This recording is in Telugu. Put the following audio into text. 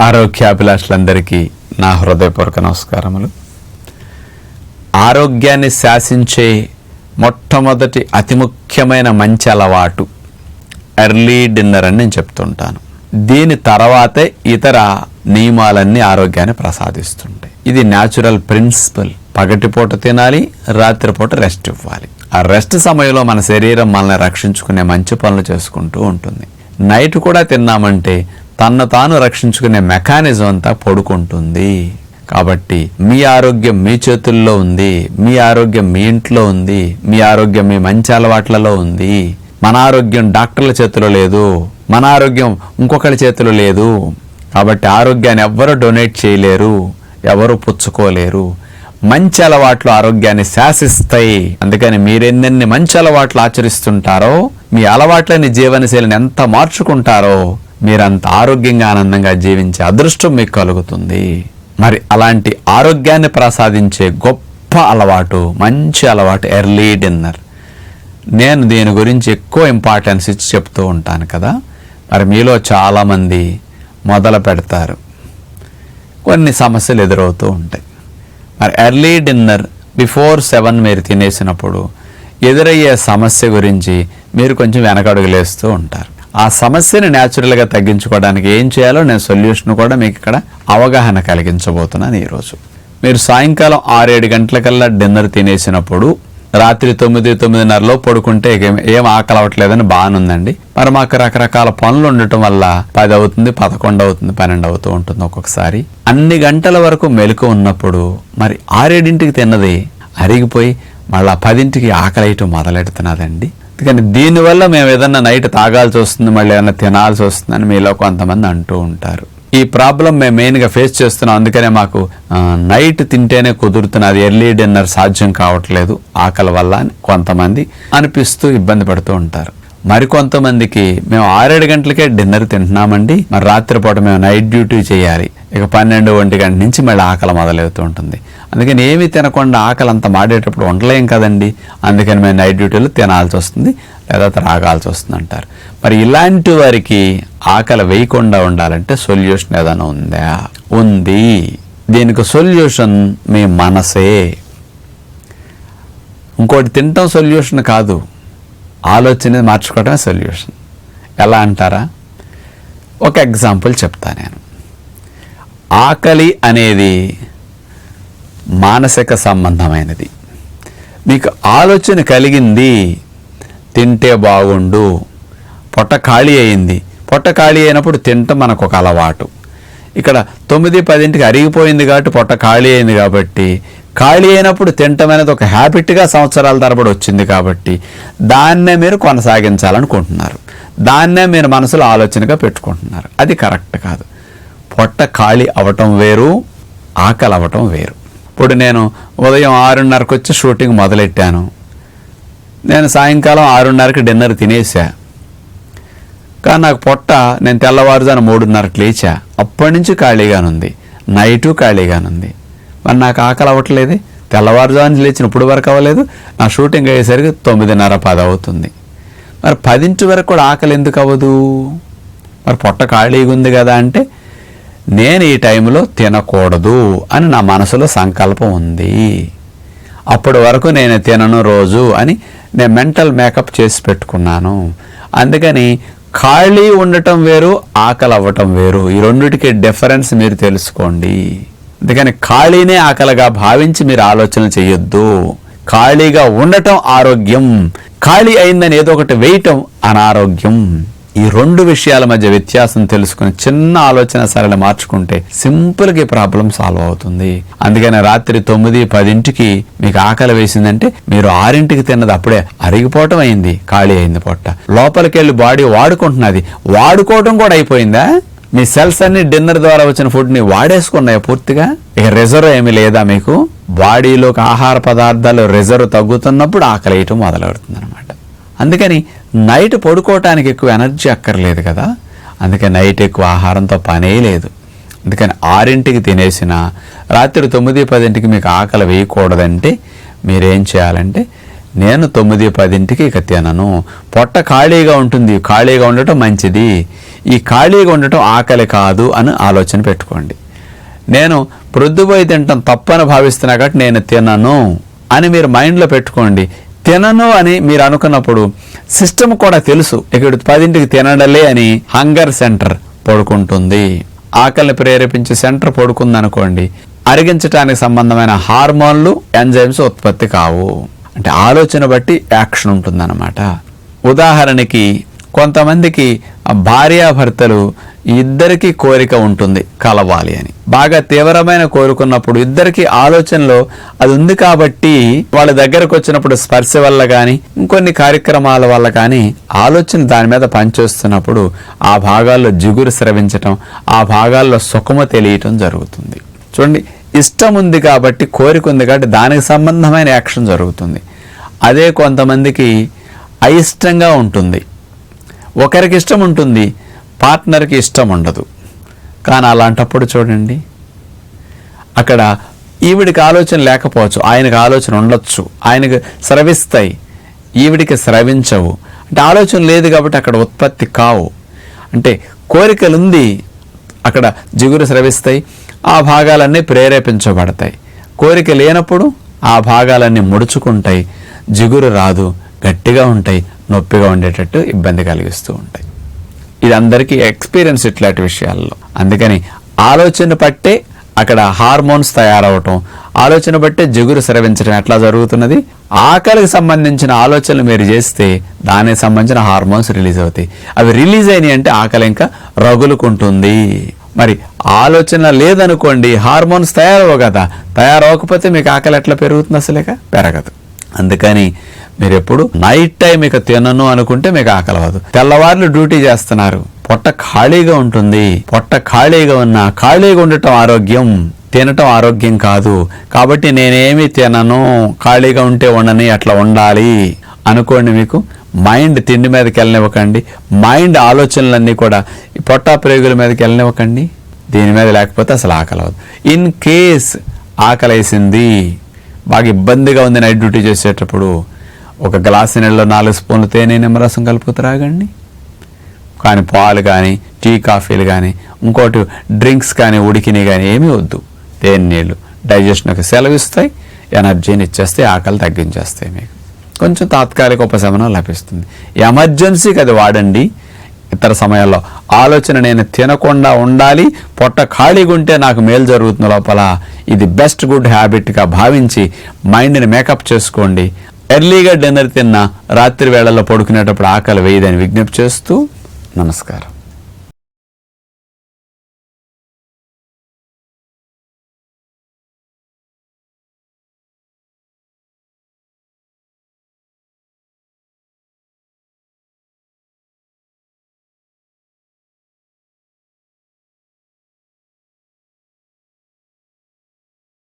ఆరోగ్యాభిలాషులందరికీ నా హృదయపూర్వక నమస్కారములు. ఆరోగ్యాన్ని శాసించే మొట్టమొదటి అతి ముఖ్యమైన మంచి అలవాటు ఎర్లీ డిన్నర్ అని నేను చెప్తుంటాను. దీని తర్వాతే ఇతర నియమాలన్నీ ఆరోగ్యాన్ని ప్రసాదిస్తుంటాయి. ఇది న్యాచురల్ ప్రిన్సిపల్. పగటిపూట తినాలి రాత్రిపూట రెస్ట్ ఇవ్వాలి. ఆ రెస్ట్ సమయంలో మన శరీరం మనల్ని రక్షించుకునే మంచి పనులు చేసుకుంటూ ఉంటుంది. నైట్ కూడా తిన్నామంటే తన్ను తాను రక్షించుకునే మెకానిజం అంతా పడుకుంటుంది. కాబట్టి మీ ఆరోగ్యం మీ చేతుల్లో ఉంది మీ ఆరోగ్యం మీ ఇంట్లో ఉంది మీ ఆరోగ్యం మీ మంచి అలవాట్లలో ఉంది. మన ఆరోగ్యం డాక్టర్ల చేతిలో లేదు మన ఆరోగ్యం ఇంకొకరి చేతిలో లేదు. కాబట్టి ఆరోగ్యాన్ని ఎవ్వరు డొనేట్ చేయలేరు ఎవరు పుచ్చుకోలేరు. మంచి అలవాట్లు ఆరోగ్యాన్ని శాసిస్తాయి. అందుకని మీరెన్నెన్ని మంచి అలవాట్లు ఆచరిస్తుంటారో మీ అలవాట్లని జీవనశైలిని ఎంత మార్చుకుంటారో మీరంత ఆరోగ్యంగా ఆనందంగా జీవించే అదృష్టం మీకు కలుగుతుంది. మరి అలాంటి ఆరోగ్యాన్ని ప్రసాదించే గొప్ప అలవాటు మంచి అలవాటు ఎర్లీ డిన్నర్. నేను దీని గురించి ఎక్కువ ఇంపార్టెన్స్ ఇచ్చి చెప్తూ ఉంటాను కదా. మరి మీలో చాలామంది మొదలు పెడతారు. కొన్ని సమస్యలు ఎదురవుతూ ఉంటాయి. మరి ఎర్లీ డిన్నర్ బిఫోర్ సెవెన్ మీరు తినేసినప్పుడు ఎదురయ్యే సమస్య గురించి మీరు కొంచెం వెనకడుగులేస్తూ ఉంటారు. ఆ సమస్యని న్యాచురల్గా తగ్గించుకోవడానికి ఏం చేయాలో నేను సొల్యూషన్ కూడా మీకు ఇక్కడ అవగాహన కలిగించబోతున్నాను ఈరోజు. మీరు సాయంకాలం ఆరేడు గంటలకల్లా డిన్నర్ తినేసినప్పుడు రాత్రి తొమ్మిది తొమ్మిదిన్నరలో పడుకుంటే ఏం- ఆకలి అవ్వట్లేదని బాగానుందండి మరి మాకు రకరకాల పనులు ఉండటం వల్ల పది అవుతుంది పదకొండు అవుతుంది పన్నెండు అవుతూ ఉంటుంది ఒక్కొక్కసారి. అన్ని గంటల వరకు మెలకు ఉన్నప్పుడు మరి ఆరేడింటికి తిన్నది అరిగిపోయి మళ్ళీ పదింటికి ఆకలి వేయటం మొదలెడుతున్నదండి. కానీ దీనివల్ల మేము ఏదన్నా నైట్ తాగాల్సి వస్తుంది మళ్ళీ ఏదైనా తినాల్సి వస్తుందని మీలో కొంతమంది అంటూ ఉంటారు. ఈ ప్రాబ్లం మేము మెయిన్గా ఫేస్ చేస్తున్నాం. అందుకనే మాకు నైట్ తింటేనే కుదురుతున్నది ఎర్లీ డిన్నర్ సాధ్యం కావట్లేదు. ఆకలి వల్ల అని కొంతమంది అనిపిస్తూ ఇబ్బంది పడుతూ ఉంటారు. మరి కొంతమందికి మేము ఆరేడు గంటలకే డిన్నర్ తింటున్నామండి. మరి రాత్రిపూట మేము నైట్ డ్యూటీ చేయాలి. ఇక పన్నెండు ఒంటి గంట నుంచి మళ్ళీ ఆకలి మొదలవుతూ ఉంటుంది. అందుకని ఏమీ తినకుండా ఆకలి అంత మాడేటప్పుడు ఉండలేం కదండి. అందుకని మేము నైట్ డ్యూటీలో తినాల్సి వస్తుంది లేదా త్రాగాల్సి వస్తుంది అంటారు. మరి ఇలాంటి వారికి ఆకలి వేయకుండా ఉండాలంటే సొల్యూషన్ ఏదైనా ఉందా? ఉంది. దీనికి సొల్యూషన్ మీ మనసే. ఇంకోటి తినటం సొల్యూషన్ కాదు. ఆలోచన మార్చుకోవడమే సొల్యూషన్. ఎలా అంటారా? ఒక ఎగ్జాంపుల్ చెప్తా నేను. ఆకలి అనేది మానసిక సంబంధమైనది. మీకు ఆలోచన కలిగింది తింటే బాగుండు పొట్ట ఖాళీ అయింది. పొట్ట ఖాళీ అయినప్పుడు తింటం మనకు ఒక అలవాటు. ఇక్కడ తొమ్మిది పదింటికి అరిగిపోయింది కాబట్టి పొట్ట ఖాళీ అయింది కాబట్టి ఖాళీ అయినప్పుడు తింటం అనేది ఒక హ్యాబిట్గా సంవత్సరాల తరబడి వచ్చింది కాబట్టి దాన్నే మీరు కొనసాగించాలనుకుంటున్నారు. దాన్నే మీరు మనసులో ఆలోచనగా పెట్టుకుంటున్నారు. అది కరెక్ట్ కాదు. పొట్ట ఖాళీ అవటం వేరు ఆకలి అవటం వేరు. ఇప్పుడు నేను ఉదయం ఆరున్నరకు వచ్చి షూటింగ్ మొదలెట్టాను. నేను సాయంకాలం ఆరున్నరకి డిన్నర్ తినేసా. కానీ నాకు పొట్ట నేను తెల్లవారుజాను మూడున్నరకు లేచా. అప్పటి నుంచి ఖాళీగానుంది. నైటు ఖాళీగానుంది. మరి నాకు ఆకలి అవ్వట్లేదే. తెల్లవారుజాను లేచిన ఇప్పుడు వరకు అవ్వలేదు. నా షూటింగ్ అయ్యేసరికి తొమ్మిదిన్నర పది అవుతుంది. మరి పదింటి వరకు కూడా ఆకలి ఎందుకు అవ్వదు? మరి పొట్ట ఖాళీగా ఉంది కదా అంటే నేను ఈ టైంలో తినకూడదు అని నా మనసులో సంకల్పం ఉంది. అప్పటి వరకు నేను తినను రోజు అని నేను మెంటల్ మేకప్ చేసి పెట్టుకున్నాను. అందుకని ఖాళీ ఉండటం వేరు ఆకలి అవ్వటం వేరు. ఈ రెండిటికి డిఫరెన్స్ మీరు తెలుసుకోండి. అందుకని ఖాళీనే ఆకలిగా భావించి మీరు ఆలోచన చేయొద్దు. ఖాళీగా ఉండటం ఆరోగ్యం. ఖాళీ అయిందని ఏదో ఒకటి వేయటం అనారోగ్యం. ఈ రెండు విషయాల మధ్య వ్యత్యాసం తెలుసుకుని చిన్న ఆలోచన సరళి మార్చుకుంటే సింపుల్గా ఈ ప్రాబ్లం సాల్వ్ అవుతుంది. అందుకని రాత్రి తొమ్మిది పదింటికి మీకు ఆకలి వేసిందంటే మీరు ఆరింటికి తిన్నది అప్పుడే అరిగిపోవటం అయింది ఖాళీ అయింది పొట్ట. లోపలికి వెళ్ళి బాడీ వాడుకుంటున్నది. వాడుకోవటం కూడా అయిపోయిందా? మీ సెల్స్ అన్ని డిన్నర్ ద్వారా వచ్చిన ఫుడ్ని వాడేసుకున్నాయి పూర్తిగా? ఇక రిజర్వ్ ఏమి లేదా మీకు? బాడీలోకి ఆహార పదార్థాలు రిజర్వ్ తగ్గుతున్నప్పుడు ఆకలి వేయటం మొదలెడుతుంది అనమాట అందుకని నైట్ పడుకోవటానికి ఎక్కువ ఎనర్జీ అక్కర్లేదు కదా. అందుకని నైట్ ఎక్కువ ఆహారంతో పనే లేదు. అందుకని ఆరింటికి తినేసిన రాత్రి తొమ్మిది పదింటికి మీకు ఆకలి వేయకూడదంటే మీరేం చేయాలంటే నేను తొమ్మిది పదింటికి ఇక తినను. పొట్ట ఖాళీగా ఉంటుంది ఖాళీగా ఉండటం మంచిది. ఈ ఖాళీగా ఉండటం ఆకలి కాదు అని ఆలోచన పెట్టుకోండి. నేను ప్రొద్దుపోయి తింటాం తప్పని భావిస్తున్నా కాబట్టి నేను తినను అని మీరు మైండ్లో పెట్టుకోండి. తినను అని మీరు అనుకున్నప్పుడు సిస్టమ్ కూడా తెలుసు. ఇక్కడ పదింటికి తినడలే అని హంగర్ సెంటర్ పడుకుంటుంది. ఆకలిని ప్రేరేపించే సెంటర్ పడుకుంది అనుకోండి అరిగించడానికి సంబంధమైన హార్మోన్లు ఎంజైమ్స్ ఉత్పత్తి కావు. అంటే ఆలోచన బట్టి యాక్షన్ ఉంటుందన్నమాట. ఉదాహరణకి కొంతమందికి భార్యాభర్తలు ఇద్దరికి కోరిక ఉంటుంది కలవాలి అని. బాగా తీవ్రమైన కోరుకున్నప్పుడు ఇద్దరికి ఆలోచనలో అది ఉంది కాబట్టి వాళ్ళ దగ్గరకు వచ్చినప్పుడు స్పర్శ వల్ల కానీ ఇంకొన్ని కార్యక్రమాల వల్ల కానీ ఆలోచన దాని మీద పనిచేస్తున్నప్పుడు ఆ భాగాల్లో జిగురు స్రవించటం ఆ భాగాల్లో సుఖము తెలియటం జరుగుతుంది. చూడండి ఇష్టం ఉంది కాబట్టి కోరిక ఉంది కాబట్టి దానికి సంబంధమైన యాక్షన్ జరుగుతుంది. అదే కొంతమందికి అయిష్టంగా ఉంటుంది. ఒకరికి ఇష్టం ఉంటుంది పార్ట్నర్కి ఇష్టం ఉండదు. కానీ అలాంటప్పుడు చూడండి అక్కడ ఈవిడికి ఆలోచన లేకపోవచ్చు ఆయనకు ఆలోచన ఉండొచ్చు ఆయనకు స్రవిస్తాయి ఈవిడికి స్రవించవు. అంటే ఆలోచన లేదు కాబట్టి అక్కడ ఉత్పత్తి కావు. అంటే కోరికలు ఉంది అక్కడ జిగురు స్రవిస్తాయి ఆ భాగాలన్నీ ప్రేరేపించబడతాయి. కోరిక లేనప్పుడు ఆ భాగాలన్నీ ముడుచుకుంటాయి జిగురు రాదు గట్టిగా ఉంటాయి నొప్పిగా ఉండేటట్టు ఇబ్బంది కలిగిస్తూ ఉంటాయి. ఇది అందరికీ ఎక్స్పీరియన్స్ ఇట్లాంటి విషయాల్లో. అందుకని ఆలోచన పట్టే అక్కడ హార్మోన్స్ తయారవటం ఆలోచన బట్టే జిగురు స్రవించడం ఎట్లా జరుగుతున్నది? ఆకలికి సంబంధించిన ఆలోచనలు మీరు చేస్తే దానికి సంబంధించిన హార్మోన్స్ రిలీజ్ అవుతాయి. అవి రిలీజ్ అయినాయి అంటే ఆకలి ఇంకా రగులుకుంటుంది. మరి ఆలోచన లేదనుకోండి హార్మోన్స్ తయారవు కదా. తయారవకపోతే మీకు ఆకలి ఎట్లా పెరుగుతుంది అసలేక? పెరగదు. అందుకని మీరు ఎప్పుడు నైట్ టైం ఇక తినను అనుకుంటే మీకు ఆకలవదు తెల్లవార్లు డ్యూటీ చేస్తున్నారు. పొట్ట ఖాళీగా ఉంటుంది. పొట్ట ఖాళీగా ఉన్నా ఖాళీగా ఉండటం ఆరోగ్యం తినటం ఆరోగ్యం కాదు. కాబట్టి నేనేమి తినను ఖాళీగా ఉంటే ఉండని అట్లా ఉండాలి అనుకోండి మీకు. మైండ్ తిండి మీదకి వెళ్ళనివ్వకండి. మైండ్ ఆలోచనలన్నీ కూడా పొట్ట పొట్టా ప్రేగుల మీదకి వెళ్ళనివ్వకండి. దీని మీద లేకపోతే అసలు ఆకలి అవ్వదు. ఇన్ కేస్ ఆకలేసింది బాగా ఇబ్బందిగా ఉంది నైట్ డ్యూటీ చేసేటప్పుడు. ఒక గ్లాసు నీళ్ళలో నాలుగు స్పూన్లు తేనె నిమ్మరసం కలుపు త్రాగండి కానీ పాలు కానీ టీ కాఫీలు కానీ ఇంకోటి డ్రింక్స్ కానీ ఉడికిని కానీ ఏమీ వద్దు. తేనె నీళ్ళు డైజెషన్కి సెలవిస్తాయి ఎనర్జీని ఇచ్చేస్తే ఆకలి తగ్గించేస్తాయి మీకు. కొంచెం తాత్కాలిక ఉపశమనం లభిస్తుంది. ఎమర్జెన్సీకి అది వాడండి. ఇతర సమయాల్లో. ఆలోచన నేను తినకుండా ఉండాలి పొట్ట ఖాళీగా ఉంటే నాకు మేలు జరుగుతుంది లోపల. ఇది బెస్ట్ గుడ్ హ్యాబిట్గా భావించి మైండ్ని మేకప్ చేసుకోండి. ఎర్లీగా డిన్నర్ తిన్న రాత్రి వేళల్లో పడుకునేటప్పుడు ఆకలి వేయదని విజ్ఞప్తి చేస్తూ నమస్కారం.